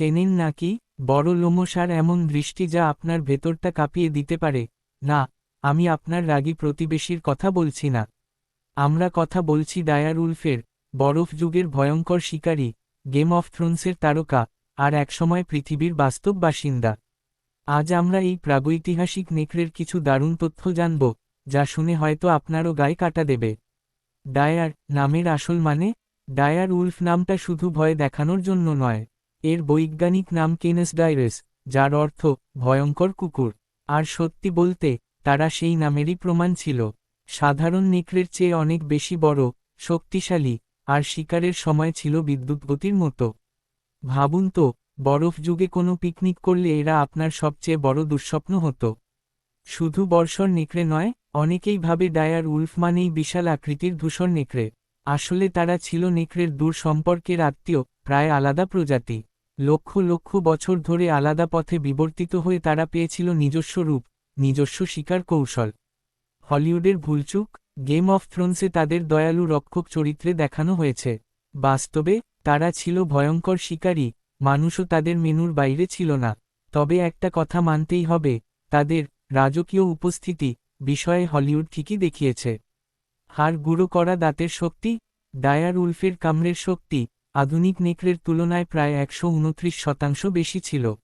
চেনেন নাকি? বড় লোমসার এমন দৃষ্টি যা আপনার ভেতরটা কাঁপিয়ে দিতে পারে। না, আমি আপনার রাগী প্রতিবেশীর কথা বলছি না। আমরা কথা বলছি ডায়ার উলফের, বরফ যুগের ভয়ঙ্কর শিকারী গেম অফ থ্রোনসের তারকা, আর একসময় পৃথিবীর বাস্তব বাসিন্দা। আজ আমরা এই প্রাগৈতিহাসিক নেকড়ের কিছু দারুণ তথ্য জানব, যা শুনে হয়তো আপনারও গায়ে কাটা দেবে। ডায়ার নামের আসল মানে? ডায়ার উলফ নামটা শুধু ভয় দেখানোর জন্য নয়। এর বৈজ্ঞানিক নাম কেনেস ডাইরেস, যার অর্থ ভয়ঙ্কর কুকুর। আর সত্যি বলতে, তারা সেই নামেরই প্রমাণ ছিল। সাধারণ নেকড়ের চেয়ে অনেক বেশি বড়, শক্তিশালী, আর শিকারের সময় ছিল বিদ্যুৎগতির মতো। ভাবুন তো, বরফ যুগে কোনো পিকনিক করলে এরা আপনার সবচেয়ে বড় দুঃস্বপ্ন হতো। শুধু বর্ষর নেকড়ে নয়, অনেকেই ভাবে ডায়ার উলফ মানেই বিশাল আকৃতির ধূসর নেকড়ে। আসলে তারা ছিল নেকড়ের দূর সম্পর্কের আত্মীয়, প্রায় আলাদা প্রজাতি। লক্ষ লক্ষ বছর ধরে আলাদা পথে বিবর্তিত হয়ে তারা পেয়েছিল নিজস্ব রূপ, নিজস্ব শিকার কৌশল। হলিউডের ভুলচুক গেম অফ থ্রোনসে তাদের দয়ালু রক্ষক চরিত্রে দেখানো হয়েছে। বাস্তবে, তারা ছিল ভয়ঙ্কর শিকারী, মানুষও তাদের মেনুর বাইরে ছিল না। তবে একটা কথা মানতেই হবে, তাদের রাজকীয় উপস্থিতি বিষয়ে হলিউড ঠিকই দেখিয়েছে। হাড় গুঁড়ো করা দাঁতের শক্তি, ডায়ার উলফের কামড়ের শক্তি আধুনিক নেকড়ের তুলনায় প্রায় একশো উনত্রিশ শতাংশ বেশি ছিল।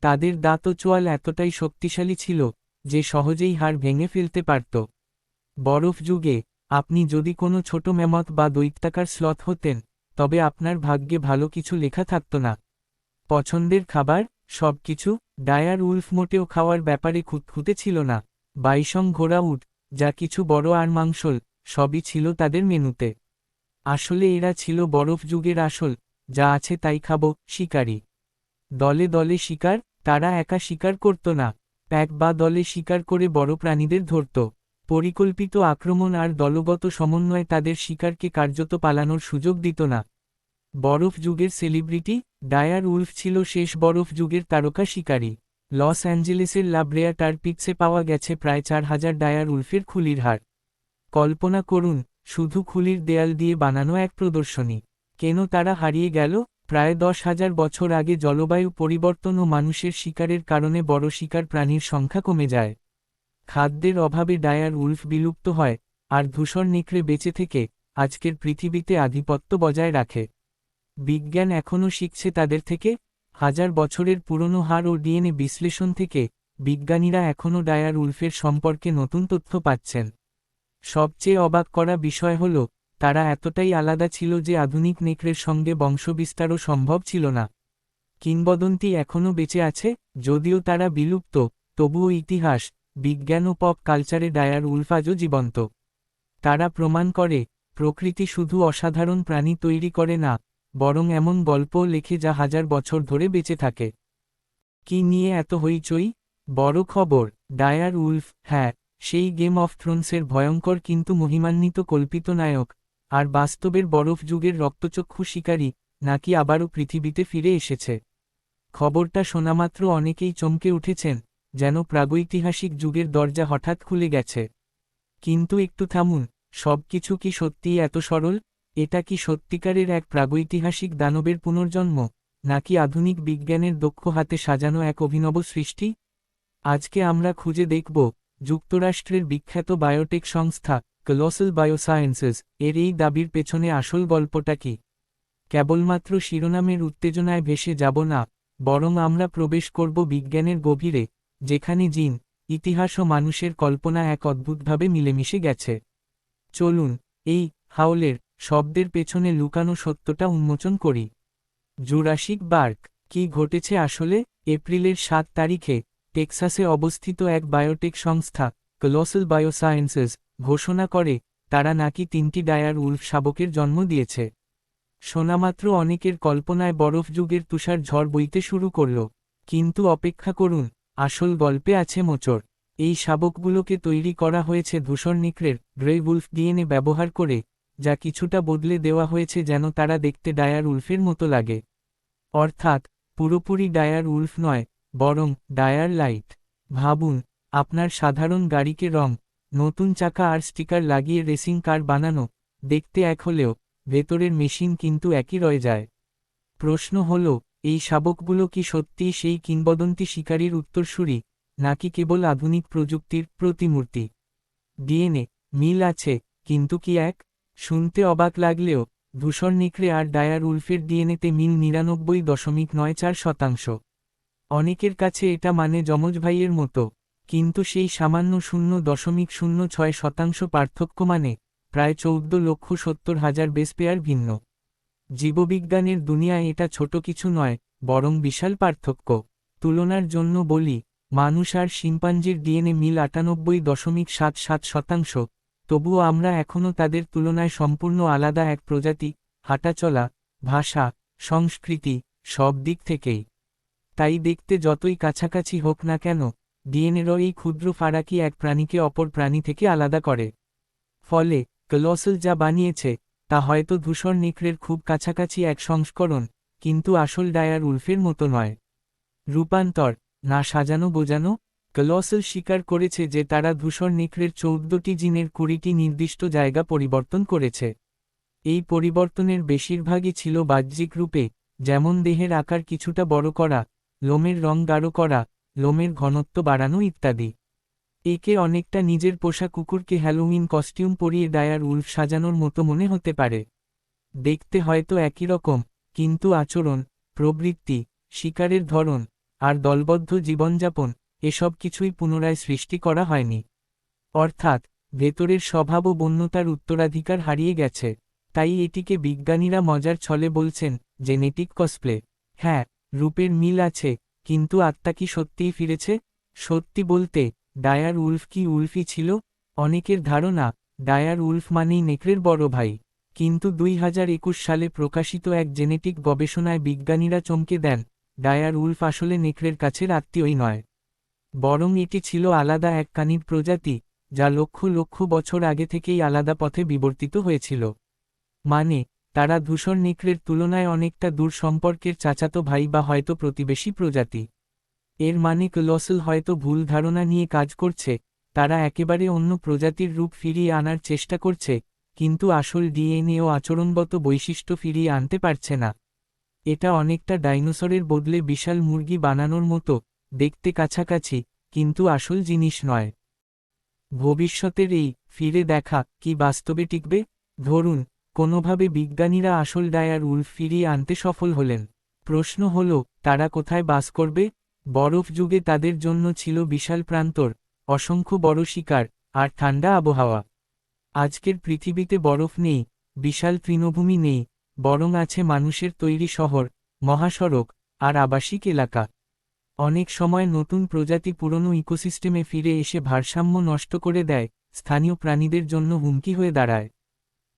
তাদের দাঁত চোয়াল এতটাই শক্তিশালী ছিল যে সহজেই হাড় ভেঙে ফেলতে পারত। বরফ যুগে আপনি যদি কোনো ছোট মেমত বা দৈত্যাকার স্লথ হতেন, তবে আপনার ভাগ্যে ভালো কিছু লেখা থাকত না। পছন্দের খাবার, সবকিছু, ডায়ার উলফ মোটেও খাওয়ার ব্যাপারে খুঁতখুঁতে ছিল না। বাইসং ঘোড়া উট, যা কিছু বড় আর মাংসল, সবই ছিল তাদের মেনুতে। আসলে এরা ছিল বরফ যুগের আসল, যা আছে তাই খাব, শিকারী। দলে দলে শিকার, তারা একা শিকার করত না। প্যাক বা দলে শিকার করে বড় প্রাণীদের ধরত। পরিকল্পিত আক্রমণ আর দলগত সমন্বয় তাদের শিকারকে কার্যত পালানোর সুযোগ দিত না। বরফ যুগের সেলিব্রিটি, ডায়ার উলফ ছিল শেষ বরফ যুগের তারকা শিকারী। লস অ্যাঞ্জেলেসের লাব্রেয়া টারপিক্সে পাওয়া গেছে প্রায় চার হাজার ডায়ার উলফের খুলির হার। কল্পনা করুন শুধু খুলির দেয়াল দিয়ে বানানো এক প্রদর্শনী। কেন তারা হারিয়ে গেল? প্রায় দশ হাজার বছর আগে জলবায়ু পরিবর্তন ও মানুষের শিকারের কারণে বড় শিকার প্রাণীর সংখ্যা কমে যায়। খাদ্যের অভাবে ডায়ার উলফ বিলুপ্ত হয়, আর ধূসর নেকড়ে বেঁচে থেকে আজকের পৃথিবীতে আধিপত্য বজায় রাখে। বিজ্ঞান এখনও শিখছে তাদের থেকে, হাজার বছরের পুরনো হার ও ডিএনএ বিশ্লেষণ থেকে বিজ্ঞানীরা এখনও ডায়ার উলফের সম্পর্কে নতুন তথ্য পাচ্ছেন। সবচেয়ে অবাক করা বিষয় হল, তারা এতটাই আলাদা ছিল যে আধুনিক নেকড়ের সঙ্গে বংশবিস্তারও সম্ভব ছিল না। কিংবদন্তি এখনও বেঁচে আছে, যদিও তারা বিলুপ্ত, তবুও ইতিহাস, বিজ্ঞান ও পপ কালচারে ডায়ার উলফাজও জীবন্ত। তারা প্রমাণ করে, প্রকৃতি শুধু অসাধারণ প্রাণী তৈরি করে না, বরং এমন গল্পও লেখে যা হাজার বছর ধরে বেঁচে থাকে। কি নিয়ে এত হইচই? বড় খবর, ডায়ার উলফ হ্যাঁ সেই গেম অফ থ্রোনসের ভয়ঙ্কর কিন্তু মহিমান্বিত কল্পিত নায়ক, আর বাস্তবের বরফ যুগের রক্তচক্ষু শিকারী, নাকি আবারও পৃথিবীতে ফিরে এসেছে। খবরটা শোনামাত্র অনেকেই চমকে উঠেছেন, যেন প্রাগৈতিহাসিক যুগের দরজা হঠাৎ খুলে গেছে। কিন্তু একটু থামুন, সবকিছু কি সত্যিই এত সরল? এটা কি সত্যিকারের এক প্রাগৈতিহাসিক দানবের পুনর্জন্ম, নাকি আধুনিক বিজ্ঞানের দক্ষ হাতে সাজানো এক অভিনব সৃষ্টি? আজকে আমরা খুঁজে দেখব যুক্তরাষ্ট্রের বিখ্যাত বায়োটেক সংস্থা কলসল বায়োসায়েন্সেস এর এই দাবির পেছনে আসল গল্পটা কি? কেবলমাত্র শিরোনামের উত্তেজনায় ভেসে যাব না, বরং আমরা প্রবেশ করব বিজ্ঞানের গভীরে, যেখানে জিন, ইতিহাস ও মানুষের কল্পনা এক অদ্ভুতভাবে মিলেমিশে গেছে। চলুন, এই হাওলের শব্দের পেছনে লুকানো সত্যটা উন্মোচন করি। জুরাসিক বার্ক, কি ঘটেছে আসলে? এপ্রিলের সাত তারিখে টেক্সাসে অবস্থিত এক বায়োটেক সংস্থা কলসল বায়োসায়েন্সেস ঘোষণা করে, তারা নাকি তিনটি ডায়ার উল্ফ শাবকের জন্ম দিয়েছে। শোনামাত্র অনেকের কল্পনায় বরফ যুগের তুষার ঝড় বইতে শুরু করল। কিন্তু অপেক্ষা করুন, আসল গল্পে আছে মোচড়। এই শাবকগুলোকে তৈরি করা হয়েছে ধূসর নিকড়ের, গ্রে উলফ ডিএনএ ব্যবহার করে, যা কিছুটা বদলে দেওয়া হয়েছে যেন তারা দেখতে ডায়ার উলফের মতো লাগে। অর্থাৎ, পুরোপুরি ডায়ার উলফ নয় বরং ডায়ার লাইট। ভাবুন, আপনার সাধারণ গাড়িকে রং, নতুন চাকা আর স্টিকার লাগিয়ে রেসিং কার বানানো, দেখতে এক হলেও, ভেতরের মেশিন কিন্তু একই রয়ে যায়। প্রশ্ন হল, এই শাবকগুলো কি সত্যিই সেই কিংবদন্তি শিকারীর উত্তরসূরি, নাকি কেবল আধুনিক প্রযুক্তির প্রতিমূর্তি? ডিএনএ, মিল আছে, কিন্তু কি এক? শুনতে অবাক লাগলেও, ধূসর নিকড়ে আর ডায়ার উলফের ডিএনএতে মিল নিরানব্বই দশমিক নয় চার শতাংশ। অনেকের কাছে এটা মানে যমজ ভাইয়ের মতো, কিন্তু সেই সামান্য শূন্য দশমিক শূন্য ছয় শতাংশ পার্থক্য মানে প্রায় চৌদ্দ লক্ষ সত্তর হাজার বেস পেয়ার ভিন্ন। জীববিজ্ঞানের দুনিয়ায় এটা ছোট কিছু নয়, বরং বিশাল পার্থক্য। তুলনার জন্য বলি, মানুষ আর শিম্পাঞ্জির ডিএনএ মিল আটানব্বই দশমিক সাত সাত শতাংশ, তবুও আমরা এখনও তাদের তুলনায় সম্পূর্ণ আলাদা এক প্রজাতি, হাঁটাচলা, ভাষা, সংস্কৃতি, সব দিক থেকেই। তাই দেখতে যতই কাছাকাছি হোক না কেন, ডিএনএরও এই ক্ষুদ্র ফারাকি এক প্রাণীকে অপর প্রাণী থেকে আলাদা করে। ফলে, কলসল যা বানিয়েছে, তা হয়তো ধূসর নিকড়ের খুব কাছাকাছি এক সংস্করণ, কিন্তু আসল ডায়ার উলফের মতো নয়। রূপান্তর, না সাজানো বোঝানো কলসল স্বীকার করেছে যে তারা ধূসর নিকড়ের চৌদ্দটি জিনের কুড়িটি নির্দিষ্ট জায়গা পরিবর্তন করেছে। এই পরিবর্তনের বেশিরভাগই ছিল বাহ্যিক রূপে, যেমন দেহের আকার কিছুটা বড় করা লোমের রং গাঢ় করা, লোমের ঘনত্ব বাড়ানো ইত্যাদি। একে অনেকটা নিজের পোষা কুকুরকে হ্যালোউইন কস্টিউম পরিয়ে ডায়ার উল্ফ সাজানোর মতো মনে হতে পারে। দেখতে হয়তো একই রকম, কিন্তু আচরণ, প্রবৃত্তি, শিকারের ধরন, আর দলবদ্ধ জীবনযাপন, এসব কিছুই পুনরায় সৃষ্টি করা হয়নি। অর্থাৎ, ভেতরের স্বভাব ও বন্যতার উত্তরাধিকার হারিয়ে গেছে, তাই এটিকে বিজ্ঞানীরা মজার ছলে বলছেন, জেনেটিক কসপ্লে। হ্যাঁ রূপের মিল আছে, কিন্তু আত্মা কি সত্যিই ফিরেছে? সত্যি বলতে, ডায়ার উলফ কি উলফই ছিল? অনেকের ধারণা, ডায়ার উলফ মানেই নেকড়ের বড় ভাই। কিন্তু দুই হাজার একুশ সালে প্রকাশিত এক জেনেটিক গবেষণায় বিজ্ঞানীরা চমকে দেন, ডায়ার উলফ আসলে নেকড়ের কাছের আত্মীয়ই নয়। বরং এটি ছিল আলাদা এক কানির প্রজাতি, যা লক্ষ লক্ষ বছর আগে থেকেই আলাদা পথে বিবর্তিত হয়েছিল। মানে তারা ধূসর নেকড়ের তুলনায় অনেকটা দূর সম্পর্কের চাচাতো ভাই বা হয়তো প্রতিবেশী প্রজাতি। এর মানে ক্লসল হয়তো ভুল ধারণা নিয়ে কাজ করছে, তারা একেবারে অন্য প্রজাতির রূপ ফিরিয়ে আনার চেষ্টা করছে, কিন্তু আসল ডিএনএ ও আচরণগত বৈশিষ্ট্য ফিরিয়ে আনতে পারছে না। এটা অনেকটা ডাইনোসরের বদলে বিশাল মুরগি বানানোর মতো, দেখতে কাছাকাছি, কিন্তু আসল জিনিস নয়। ভবিষ্যতের এই ফিরে দেখা কি বাস্তবে টিকবে? ধরুন কোনোভাবে বিজ্ঞানীরা আসল ডায়ার উল্ফ ফিরিয়ে আনতে সফল হলেন। প্রশ্ন হল, তারা কোথায় বাস করবে? বরফ যুগে তাদের জন্য ছিল বিশাল প্রান্তর, অসংখ্য বড় শিকার, আর ঠান্ডা আবহাওয়া। আজকের পৃথিবীতে বরফ নেই, বিশাল তৃণভূমি নেই, বরং আছে মানুষের তৈরি শহর, মহাসড়ক, আর আবাসিক এলাকা। অনেক সময় নতুন প্রজাতি পুরনো ইকোসিস্টেমে ফিরে এসে ভারসাম্য নষ্ট করে দেয়, স্থানীয় প্রাণীদের জন্য হুমকি হয়ে দাঁড়ায়।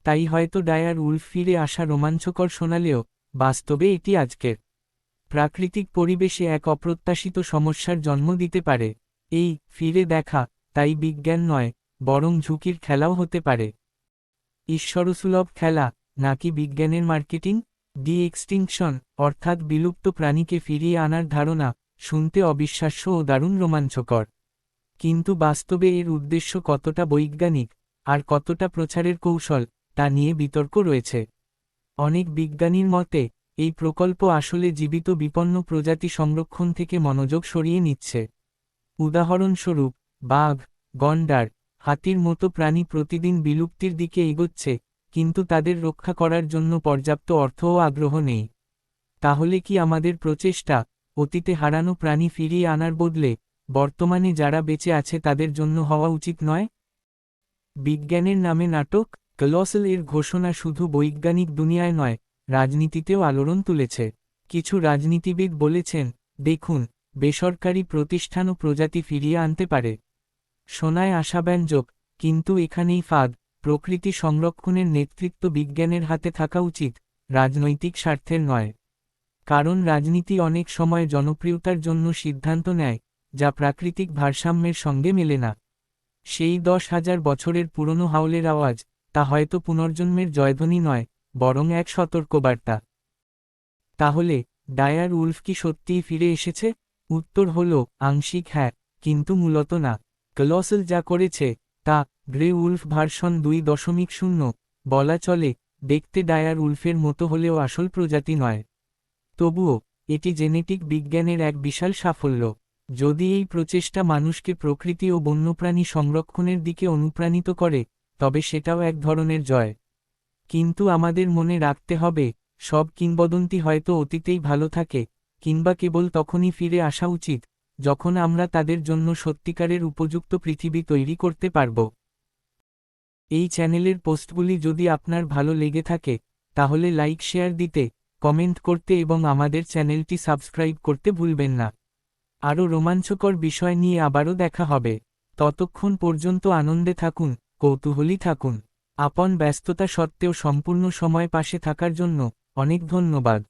তাই হয়তো ডায়ার উল্ফ ফিরে আসা রোমাঞ্চকর শোনালেও, বাস্তবে এটি আজকের। প্রাকৃতিক পরিবেশে এক অপ্রত্যাশিত সমস্যার জন্ম দিতে পারে। এই, ফিরে দেখা, তাই বিজ্ঞান নয়, বরং ঝুঁকির খেলাও হতে পারে। ঈশ্বরসুলভ খেলা, নাকি বিজ্ঞানের মার্কেটিং? ডি এক্সটিংশন, অর্থাৎ বিলুপ্ত প্রাণীকে ফিরিয়ে আনার ধারণা, শুনতে অবিশ্বাস্য ও দারুণ রোমাঞ্চকর। কিন্তু বাস্তবে এর উদ্দেশ্য কতটা বৈজ্ঞানিক, আর কতটা প্রচারের কৌশল তা নিয়ে বিতর্ক রয়েছে। অনেক বিজ্ঞানীর মতে, এই প্রকল্প আসলে জীবিত বিপন্ন প্রজাতি সংরক্ষণ থেকে মনোযোগ সরিয়ে নিচ্ছে। উদাহরণস্বরূপ, বাঘ, গন্ডার, হাতির মতো প্রাণী প্রতিদিন বিলুপ্তির দিকে এগোচ্ছে, কিন্তু তাদের রক্ষা করার জন্য পর্যাপ্ত অর্থ ও আগ্রহ নেই। তাহলে কি আমাদের প্রচেষ্টা, অতীতে হারানো প্রাণী ফিরিয়ে আনার বদলে, বর্তমানে যারা বেঁচে আছে তাদের জন্য হওয়া উচিত নয়? বিজ্ঞানের নামে নাটক কলসল এর ঘোষণা শুধু বৈজ্ঞানিক দুনিয়ায় নয়, রাজনীতিতেও আলোড়ন তুলেছে। কিছু রাজনীতিবিদ বলেছেন, দেখুন, বেসরকারি প্রতিষ্ঠান ও প্রজাতি ফিরিয়ে আনতে পারে। শোনায় আশাব্যঞ্জক, কিন্তু এখানেই ফাঁদ। প্রকৃতি সংরক্ষণের নেতৃত্ব বিজ্ঞানের হাতে থাকা উচিত, রাজনৈতিক স্বার্থের নয়। কারণ রাজনীতি অনেক সময় জনপ্রিয়তার জন্য সিদ্ধান্ত নেয়, যা প্রাকৃতিক ভারসাম্যের সঙ্গে মেলে না। সেই দশ হাজার বছরের পুরনো হাওলের আওয়াজ তা হয়তো পুনর্জন্মের জয়ধ্বনি নয়, বরং এক সতর্কবার্তা। তাহলে, ডায়ার উলফ কি সত্যিই ফিরে এসেছে? উত্তর হল, আংশিক হ্যাঁ কিন্তু মূলত না। ক্লসেল যা করেছে, তা গ্রে উলফ ভার্সন দুই দশমিক শূন্য, বলা চলে, দেখতে ডায়ার উলফের মতো হলেও আসল প্রজাতি নয়। তবুও, এটি জেনেটিক বিজ্ঞানের এক বিশাল সাফল্য। যদি এই প্রচেষ্টা মানুষকে প্রকৃতি ও বন্যপ্রাণী সংরক্ষণের দিকে অনুপ্রাণিত করে তবে সেটাও এক ধরনের জয়। কিন্তু আমাদের মনে রাখতে হবে, সব কিংবদন্তি হয়তো অতীতেই ভালো থাকে, কিংবা কেবল তখনই ফিরে আসা উচিত, যখন আমরা তাদের জন্য সত্যিকারের উপযুক্ত পৃথিবী তৈরি করতে পারব। এই চ্যানেলের পোস্টগুলি যদি আপনার ভালো লেগে থাকে, তাহলে লাইক, শেয়ার দিতে, কমেন্ট করতে এবং আমাদের চ্যানেলটি সাবস্ক্রাইব করতে ভুলবেন না। আরও রোমাঞ্চকর বিষয় নিয়ে আবারও দেখা হবে। ততক্ষণ পর্যন্ত আনন্দে থাকুন। কৌতূহলী থাকুন। আপন ব্যস্ততা সত্ত্বেও সম্পূর্ণ সময় পাশে থাকার জন্য অনেক ধন্যবাদ।